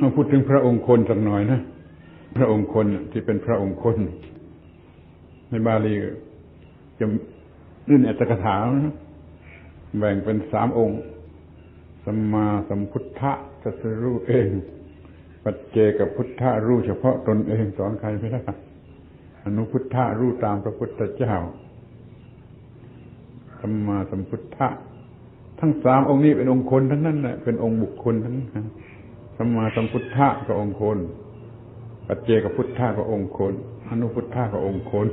มาพูดถึงพระองค์คนสักหน่อยนะ พระองค์คนที่เป็นพระองค์คน ในบาลีจะนื่นอัตถกถานะแบ่งเป็นสามองค์สัมมาสัมพุทธะตรัสรู้เอง ปัจเจกับพุทธะรู้เฉพาะตนเองสอนใครไม่ได้อนุพุทธะรู้ตามพระพุทธเจ้าสัมมาสัมพุทธะทั้งสามองค์นี้เป็นองค์คนทั้งนั้นแหละเป็นองค์บุคคลทั้งนั้น สัมมาสัมพุทธะก็องค์คน ปัจเจกับพุทธะก็องค์คนอนุพุทธะก็องค์คน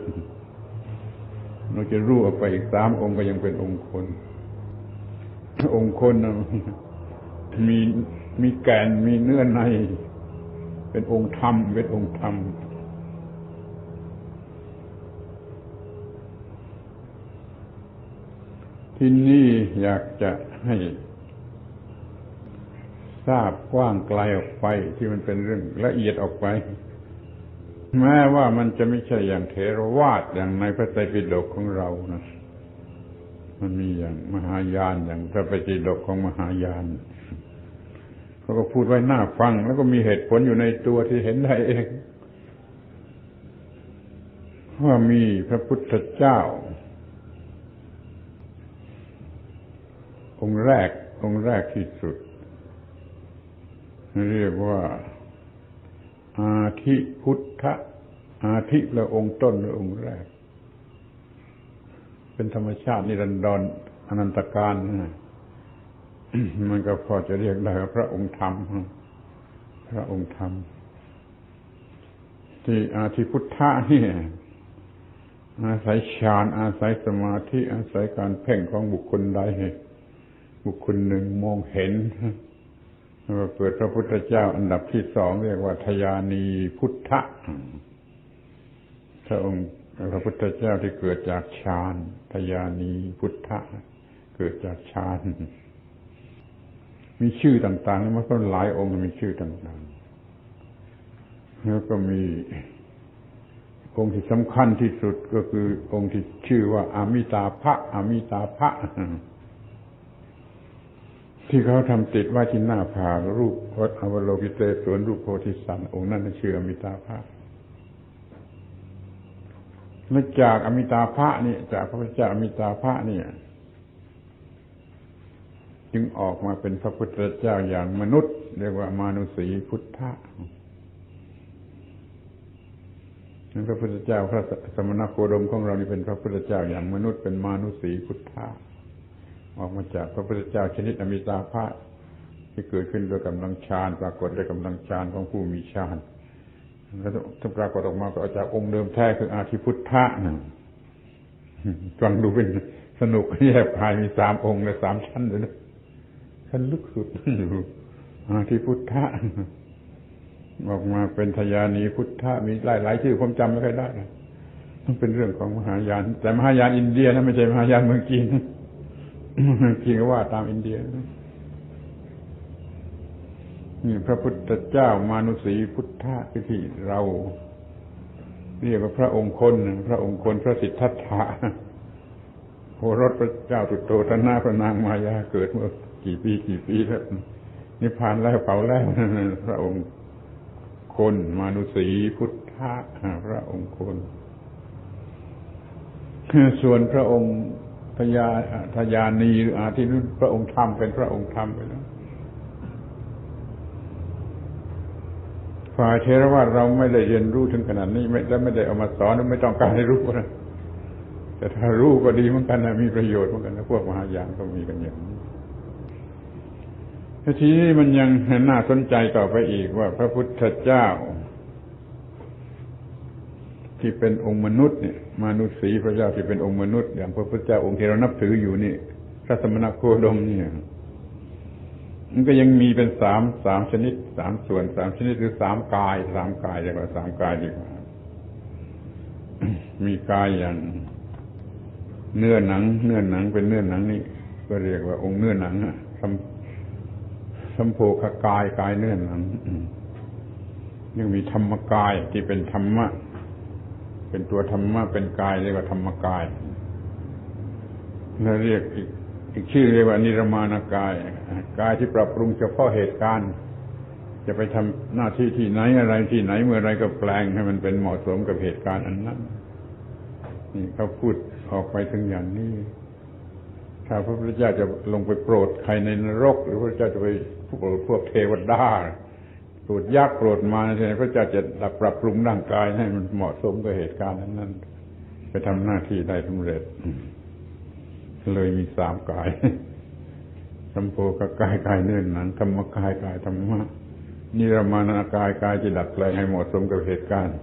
เราจะรู้ออกไปอีกสามองค์ก็ยังเป็นองค์คน องค์คนมีมีแก่นมีเนื้อใน เป็นองค์ธรรมเป็นองค์ธรรมที่นี่อยากจะให้ ทราบกว้างไกลออกไปที่มันเป็นเรื่องละเอียดออกไป แม้ว่ามันจะไม่ใช่อย่างเทรวาสอย่างในพระไตรปิฎกของเรานะมันมีอย่างมหายานอย่างพระไตรปิฎกของมหายานเขาก็พูดไว้หน้าฟัง แล้วก็มีเหตุผลอยู่ในตัวที่เห็นได้เองว่ามีพระพุทธเจ้า องค์แรกองค์แรกที่สุด เรียกว่า อาทิพุทธะอาทิแปลองค์ต้นหรือองค์แรก เป็นธรรมชาตินิรันดรอนันตการนะมันก็พอจะเรียกได้ว่าพระองค์ธรรม พระองค์ธรรม ที่อาทิพุทธะนี่อาศัยฌานอาศัยสมาธิอาศัยการเพ่งของบุคคลใดบุคคลหนึ่งมองเห็น เกิดพระพุทธเจ้าอันดับที่สองเรียกว่าทยานีพุทธะพระองค์พระพุทธเจ้าที่เกิดจากฌานทยานีพุทธะเกิดจากฌานมีชื่อต่างๆมันก็หลายองค์มีชื่อต่างๆ แล้วก็มีองค์ที่สำคัญที่สุดก็คือองค์ที่ชื่อว่าอามิตาภะอามิตาภะ ที่เขาทำติดว่าที่หน้าผารูปวัดอวโลกิเตสวนรูปโพธิสัตว์องค์นั้นชื่ออมิตาภะและจากอมิตาภะนี่จากพระพุทธเจ้าอมิตาภะนี่จึงออกมาเป็นพระพุทธเจ้าอย่างมนุษย์ เรียกว่ามานุสีพุทธะนั้นพระพุทธเจ้าพระสมณโคดมของเรานี่เป็นพระพุทธเจ้าอย่างมนุษย์เป็นมานุสีพุทธะ ออกมาจากพระพุทธเจ้าชนิดอมิตาภะที่เกิดขึ้นโดยกำลังฌานปรากฏด้วยกำลังฌานของผู้มีฌานแล้วถ้าปรากฏออกมาก็จากองค์เดิมแท้คืออาทิพุทธะนั่นฟังดูเป็นสนุกแยกภายมีสามองค์และสามชั้นเลยนะชั้นลึกสุดอยู่อาทิพุทธะออกมาเป็นทยานีพุทธะมีหลายหลายชื่อผมจำไม่ค่อยได้ต้องเป็นเรื่องของมหายาน แต่มหายานอินเดียนะไม่ใช่มหายานเมืองจีน จริงก็ว่าตามอินเดียนี่พระพุทธเจ้ามานุสีพุทธะที่เราเรียกว่าพระองค์คน พระองค์คนพระสิทธัตถะโหรถพระเจ้าตุโตทนาพระนางมายาเกิดเมื่อกี่ปีกี่ปีแล้วนิพพานแล้วเผาแล้วพระองค์คนมานุสีพุทธะพระองค์คน ส่วนพระองค์ ยาทยานีหรืออาทินุพระองค์ธรรมเป็นพระองค์ธรรมไปแล้วฝ่ายเทรวาเราไม่ได้เรียนรู้ถึงขนาดนี้ไม่และไม่ได้เอามาสอนไม่ต้องการให้รู้นะแต่ถ้ารู้ก็ดีเหมือนกันนะมีประโยชน์เหมือนกันนะพวกมหายานก็มีกันอย่างนี้ทีนี้มันยังน่าสนใจต่อไปอีกว่า พระพุทธเจ้า ที่เป็นองค์มนุษย์เนี่ยมนุษย์สีพระเจ้าที่เป็นองค์มนุษย์ อย่างพระพุทธเจ้าองค์ที่เรานับถืออยู่นี่พระสมณโคดมเนี่ยมันก็ยังมีเป็นสามสามชนิดสามส่วนสามชนิดหรือสามกายสามกายเรีกว่าสามกายดีกว่า มีกายอย่างเนื้อหนัง เนื้อหนังเป็นเนื้อหนังนี่ก็เรียกว่าองค์เนื้อหนังอะสัมโพคกายกายเนื้อหนังยังมีธรรมกายที่เป็นธรรมะ เป็นตัวธรรมะเป็นกายเรียกว่าธรรมกายเราเรียกอีกอีกชื่อเรียกว่านิรมานกายกายที่ปรับปรุงเฉพาะเหตุการณ์ จะไปทำหน้าที่ที่ไหนอะไรที่ไหนเมื่อไรก็แปลงให้มันเป็นเหมาะสมกับเหตุการณ์อันนั้น นี่เขาพูดออกไปถึงอย่างนี้ ถ้าพระพุทธเจ้าจะลงไปโปรดใครในนรก หรือพระเจ้าจะไปโปรดพวกเทวดา รดยักโปรดมารเนี่ยพระเจ้าจะปรับปรุงร่างกายให้มันเหมาะสมกับเหตุการณ์นั้นๆไปทำหน้าที่ได้สำเร็จ เลยมีสามกายสัมโพกกายกายเนื่นหนังธรรมกายกายธรรมะนิรมานากายกายจะดัดแปลงให้เหมาะสมกับเหตุการณ์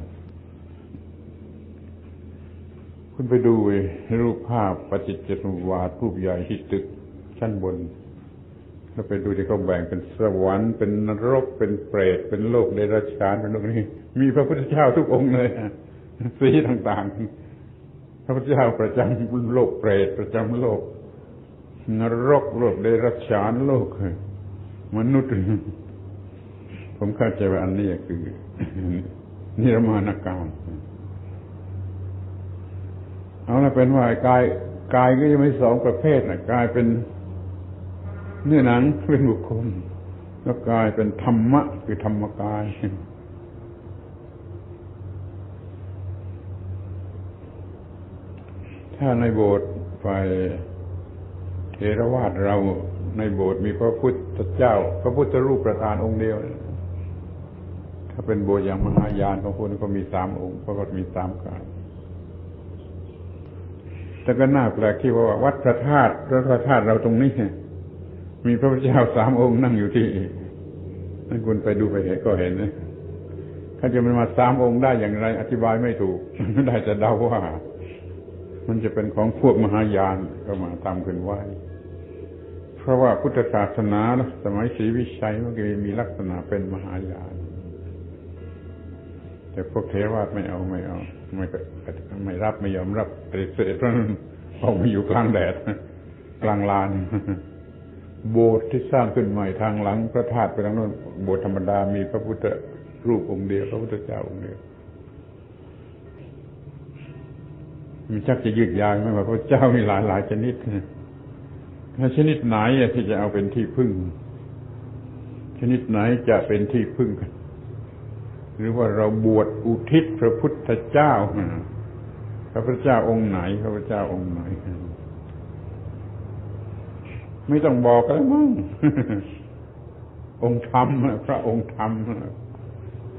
คุณไปดูรูปภาพปฏิจจสมุปบาทรูปใหญ่ที่ตึกชั้นบน แล้วไปดูที่เขาแบ่งเป็นสวรรค์เป็นนรกเป็นเปรตเป็นโลกเดรัจฉานเป็นโลกนี้ มีพระพุทธเจ้าทุกองค์เลยสีต่างๆ พระพุทธเจ้าประจำโลกเปรตประจำโลก นรกโลกเดรัจฉานโลกมนุษย์ ผมเข้าใจว่าอันนี้คือ นิรมานการเอาละเป็นว่ากายกายก็ยังไม่สองประเภทนะกายเป็น เนื้อหนังเป็นบุคคล แล้วกายเป็นธรรมะคือธรรมกายถ้าในโบสถ์ฝ่ายเทรวาสเราในโบสถ์มีพระพุทธเจ้า พระพุทธรูปประธานองค์เดียว ถ้าเป็นโบสถ์อย่างมหายานของคนก็มีสามองค์พระก็มีสามกายแต่ก็น่าแปลกที่ว่าวัดพระธาตุพระธาตุเราตรงนี้ มีพระพุทธเจ้าสามองค์นั่งอยู่ที่นั่นคุณไปดูไปเห็นก็เห็นนะถ้าจะมันมาสามองค์ได้อย่างไร อธิบายไม่ถูก ได้แต่เดาว่า มันจะเป็นของพวกมหายานก็มาทำขึ้นไว้ เพราะว่าพุทธศาสนาสมัยศรีวิชัยมันก็มีลักษณะเป็นมหายาน แต่พวกเทวาไม่เอาไม่เอา ไม่ไม่รับไม่ยอมรับปฏิเสธเพราะออกมาอยู่กลางแดดกลางลาน โบสถ์ที่สร้างขึ้นใหม่ทางหลังพระธาตุไปทางโน้นโบสถ์ธรรมดามีพระพุทธรูปองค์เดียวพระพุทธเจ้าองค์เดียวมันชักจะยืดยาวไหมว่าพระเจ้ามีหลายหลายชนิดถ้าชนิดไหนที่จะเอาเป็นที่พึ่ง ชนิดไหนจะเป็นที่พึ่งกันหรือว่าเราบวชอุทิศพระพุทธเจ้าพระพุทธเจ้าองค์ไหน พระพุทธเจ้าองค์ไหน ไม่ต้องบอกแล้วมั้งองค์ธรรมพระองค์ธรรม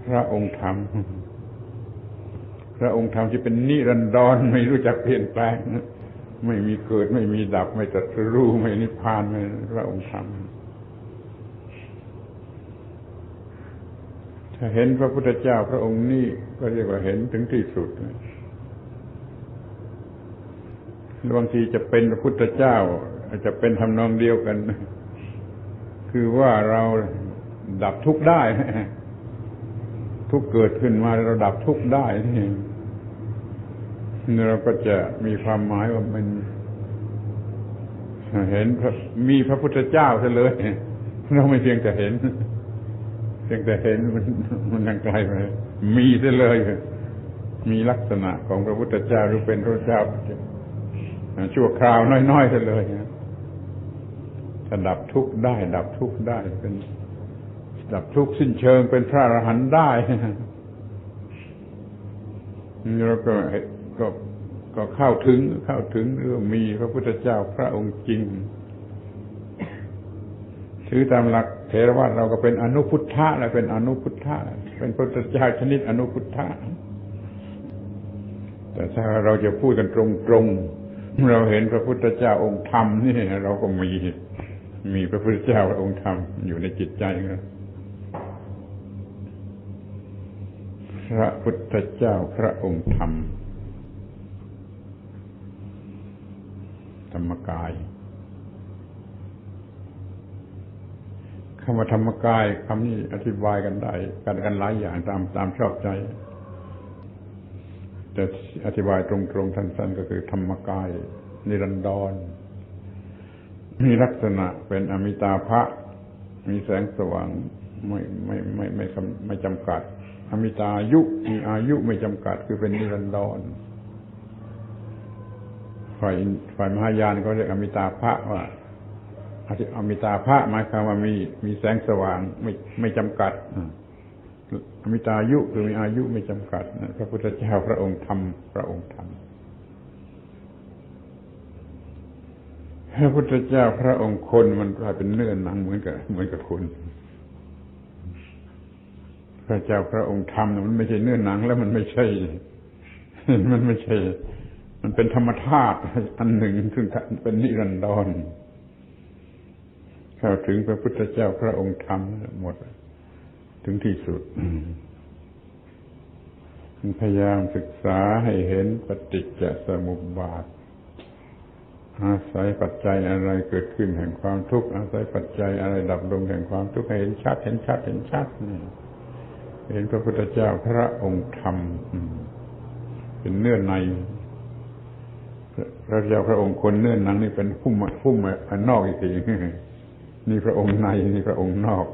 พระองค์ธรรมพระองค์ธรรมที่เป็นนิรันดรไม่รู้จักเปลี่ยนแปลงไม่มีเกิดไม่มีดับ ไม่ตรัสรู้ไม่นิพพานไม่พระองค์ธรรมถ้าเห็นพระพุทธเจ้าพระองค์นี้ก็เรียกว่าเห็นถึงที่สุดบางทีจะเป็นพระพุทธเจ้า จะเป็นทำนองเดียวกัน คือว่าเราดับทุกข์ได้ ทุกเกิดขึ้นมาเราดับทุกข์ได้นี่เราก็จะมีความหมายว่ามัน เห็นมีพระพุทธเจ้าเสเลย เราไม่เพียงแต่เห็น เพียงแต่เห็นมันมันยังไกลไปมีเสเลย มีลักษณะของพระพุทธเจ้าหรือเป็นพระเจ้าชั่วคราวน้อยๆเสเลย ถ้าดับทุกข์ได้ ดับทุกข์ได้เป็น ดับทุกข์สิ้นเชิงเป็นพระอรหันต์ได้แล้วก็ก็ก็เข้าถึงเข้าถึงเรื่องมีพระพุทธเจ้าพระองค์จริงถือตามหลักเทรวาสเราก็เป็นอนุพุทธะและเป็นอนุพุทธะเป็นพระพุทธเจ้าชนิดอนุพุทธะแต่ถ้าเราจะพูดกันตรงๆเราเห็นพระพุทธเจ้าองค์ธรรมนี่เราก็มี มีพระพุทธเจ้าองค์ธรรมอยู่ในจิตใจเราพระพุทธเจ้าพระองค์ธรรม ธรรมกายคำว่าธรรมกายคำนี้อธิบายกันได้กันกันหลายอย่างตามตามชอบใจ แต่อธิบายตรงๆสั้นๆก็คือธรรมกาย นิรันดร มีลักษณะเป็นอมิตาภะมีแสงสว่างไม่ไม่ไม่ไม่ไม่จำกัด อมิตายุมีอายุไม่จำกัดคือเป็นนิรันดรฝ่ายฝ่ายมหายานเขาเรียกอมิตาภะว่าอธิอมิตาภะหมายความว่ามีมีแสงสว่างไม่ไม่จำกัดอมิตายุคือมีอายุไม่จำกัดพระพุทธเจ้าพระองค์ทำพระองค์ทำ พระพุทธเจ้าพระองค์คนมันกลายเป็นเนื้อหนังเหมือนกับเหมือนกับคน พระเจ้าพระองค์ทำน่ะมันไม่ใช่เนื้อหนัง แล้วมันไม่ใช่ มันไม่ใช่ มันเป็นธรรมธาตุอันหนึ่งซึ่งเป็นนิรันดรเข้าถึงพระพุทธเจ้าพระองค์ธรรมหมด ถึงที่สุดพยายามศึกษาให้เห็นปฏิจจสมุปบาท อาศัยปัจจัยอะไรเกิดขึ้นแห่งความทุกข์อาศัยปัจจัยอะไรดับลงแห่งความทุกข์เห็นชัด เห็นชัด เห็นชัดนี่เห็นพระพุทธเจ้าพระองค์ธรรมเป็นเนื้อในพระเจ้าพระองค์คนเนื้อนังนี่เป็นพุ่มพุ่มอันนอกอีกทีนี่พระองค์ในนี่พระองค์นอก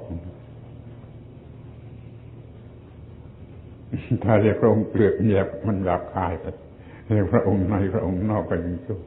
ถ้าเรียกพระองค์เปลือกแยบมันหยาบคายไปเรียกพระองค์ในพระองค์นอกก็ยังสู้